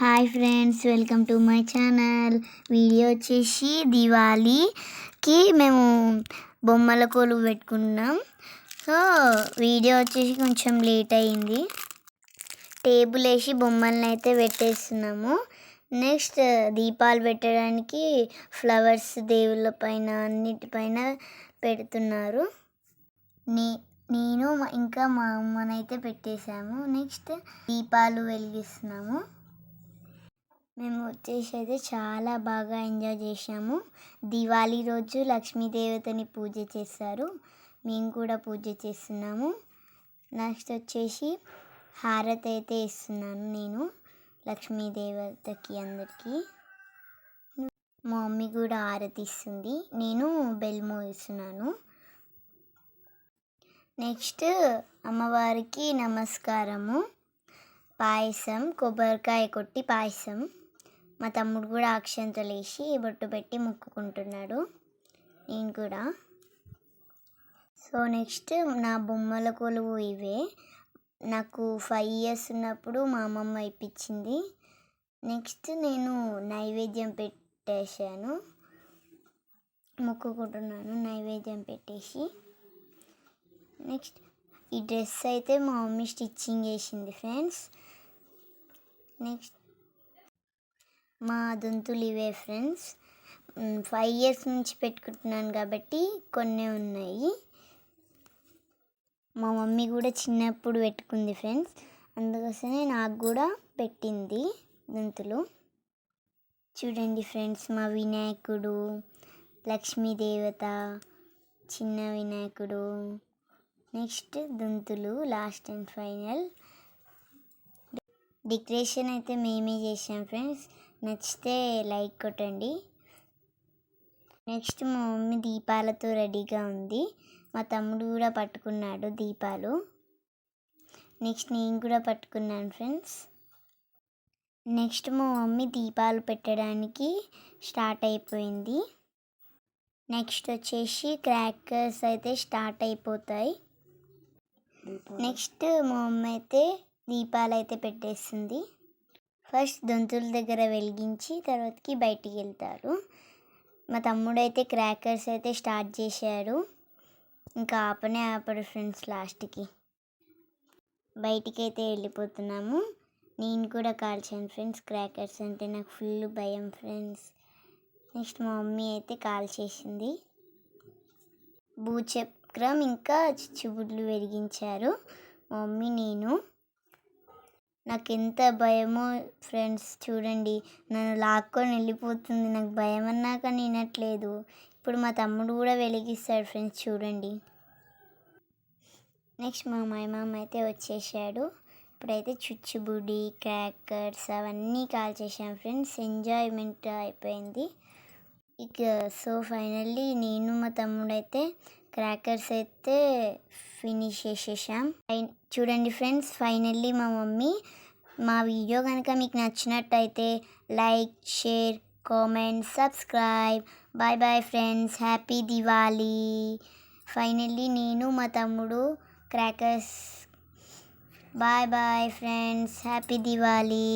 Hi friends welcome to my channel. Video వచ్చేసి దివాళీకి మేము బొమ్మల కోలు పెట్టుకున్నాం. సో వీడియో వచ్చేసి కొంచెం లేట్ అయింది. టేబుల్ వేసి బొమ్మలను అయితే పెట్టేస్తున్నాము. నెక్స్ట్ దీపాలు పెట్టడానికి ఫ్లవర్స్ దేవుళ్ళ పైన అన్నిటిపైన పెడుతున్నారు. నీ నేను ఇంకా మా అమ్మనైతే పెట్టేశాము. నెక్స్ట్ దీపాలు వెలిగిస్తున్నాము. మేము వచ్చేసి అయితే చాలా బాగా ఎంజాయ్ చేసాము దివాళీ రోజు లక్ష్మీదేవతని పూజ చేస్తారు మేము కూడా పూజ చేస్తున్నాము. నెక్స్ట్ వచ్చేసి హారతి అయితే ఇస్తున్నాను నేను లక్ష్మీదేవతకి అందరికీ. మా మమ్మీ కూడా హారతి ఇస్తుంది. నేను బెల్మో ఇస్తున్నాను. నెక్స్ట్ అమ్మవారికి నమస్కారము. పాయసం కొబ్బరికాయ కొట్టి పాయసం. మా తమ్ముడు కూడా అక్షంతో లేచి బొట్టు పెట్టి మొక్కుకుంటున్నాడు. నేను కూడా. సో నెక్స్ట్ నా బొమ్మల కొలువు ఇవే. నాకు ఫైవ్ ఇయర్స్ ఉన్నప్పుడు మా అమ్మమ్మ ఇప్పించింది. నెక్స్ట్ నేను నైవేద్యం పెట్టేశాను. మొక్కుకుంటున్నాను నైవేద్యం పెట్టేసి. నెక్స్ట్ ఈ డ్రెస్ అయితే మా మమ్మీ స్టిచ్చింగ్ చేసింది ఫ్రెండ్స్ నెక్స్ట్ మా దొంతులు ఇవే ఫ్రెండ్స్ ఫైవ్ ఇయర్స్ నుంచి పెట్టుకుంటున్నాను కాబట్టి కొన్ని ఉన్నాయి. మా మమ్మీ కూడా చిన్నప్పుడు పెట్టుకుంది ఫ్రెండ్స్ అందుకోసమే నాకు కూడా పెట్టింది దొంతులు. చూడండి ఫ్రెండ్స్ మా వినాయకుడు లక్ష్మీదేవత చిన్న వినాయకుడు నెక్స్ట్ దొంతులు లాస్ట్ అండ్ ఫైనల్ డెకరేషన్ అయితే మేమే చేసాం ఫ్రెండ్స్. నచ్చితే లైక్ కొట్టండి. నెక్స్ట్ మా మమ్మీ దీపాలతో రెడీగా ఉంది. మా తమ్ముడు కూడా పట్టుకున్నాడు దీపాలు. నెక్స్ట్ నేను కూడా పట్టుకున్నాను ఫ్రెండ్స్. నెక్స్ట్ మా మమ్మీ దీపాలు పెట్టడానికి స్టార్ట్ అయిపోయింది. నెక్స్ట్ వచ్చేసి క్రాకర్స్ అయితే స్టార్ట్ అయిపోతాయి. నెక్స్ట్ మా మమ్మీ అయితే దీపాలు అయితే పెట్టేస్తుంది ఫస్ట్ దొంతుల దగ్గర వెలిగించి తర్వాతకి బయటికి వెళ్తారు. మా తమ్ముడు అయితే క్రాకర్స్ అయితే స్టార్ట్ చేశాడు. ఇంకా ఆపనే ఆపడు ఫ్రెండ్స్ లాస్ట్కి బయటికి అయితే వెళ్ళిపోతున్నాము. నేను కూడా కాల్చాను ఫ్రెండ్స్ క్రాకర్స్ అంటే నాకు ఫుల్ భయం ఫ్రెండ్స్ నెక్స్ట్ మా మమ్మీ అయితే కాల్ చేసింది భూచక్రం ఇంకా చిచ్చుబుడ్లు వెలిగించారు. మా మమ్మీ నేను. నాకు ఎంత భయమో ఫ్రెండ్స్ చూడండి. నన్ను లాక్కొని వెళ్ళిపోతుంది. నాకు భయం అన్నాక వినట్లేదు ఇప్పుడు మా తమ్ముడు కూడా వెలిగిస్తాడు ఫ్రెండ్స్ చూడండి. నెక్స్ట్ మా మామ అయితే వచ్చేసాడు. ఇప్పుడైతే చుచ్చుబుడి క్రాకర్స్ అవన్నీ కాల్ చేసాం ఫ్రెండ్స్. ఎంజాయ్మెంట్ అయిపోయింది. ఇక సో ఫైనల్లీ నేను మా తమ్ముడు అయితే క్రాకర్స్ అయితే ఫినిష్ చేసేసాం. ఫైన్- చూడండి ఫ్రెండ్స్ ఫైనల్లీ మా మమ్మీ మా వీడియో కనుక మీకు నచ్చినట్టయితే like share comment subscribe bye bye friends happy Diwali finally నేను మా తమ్ముడు crackers bye bye friends happy Diwali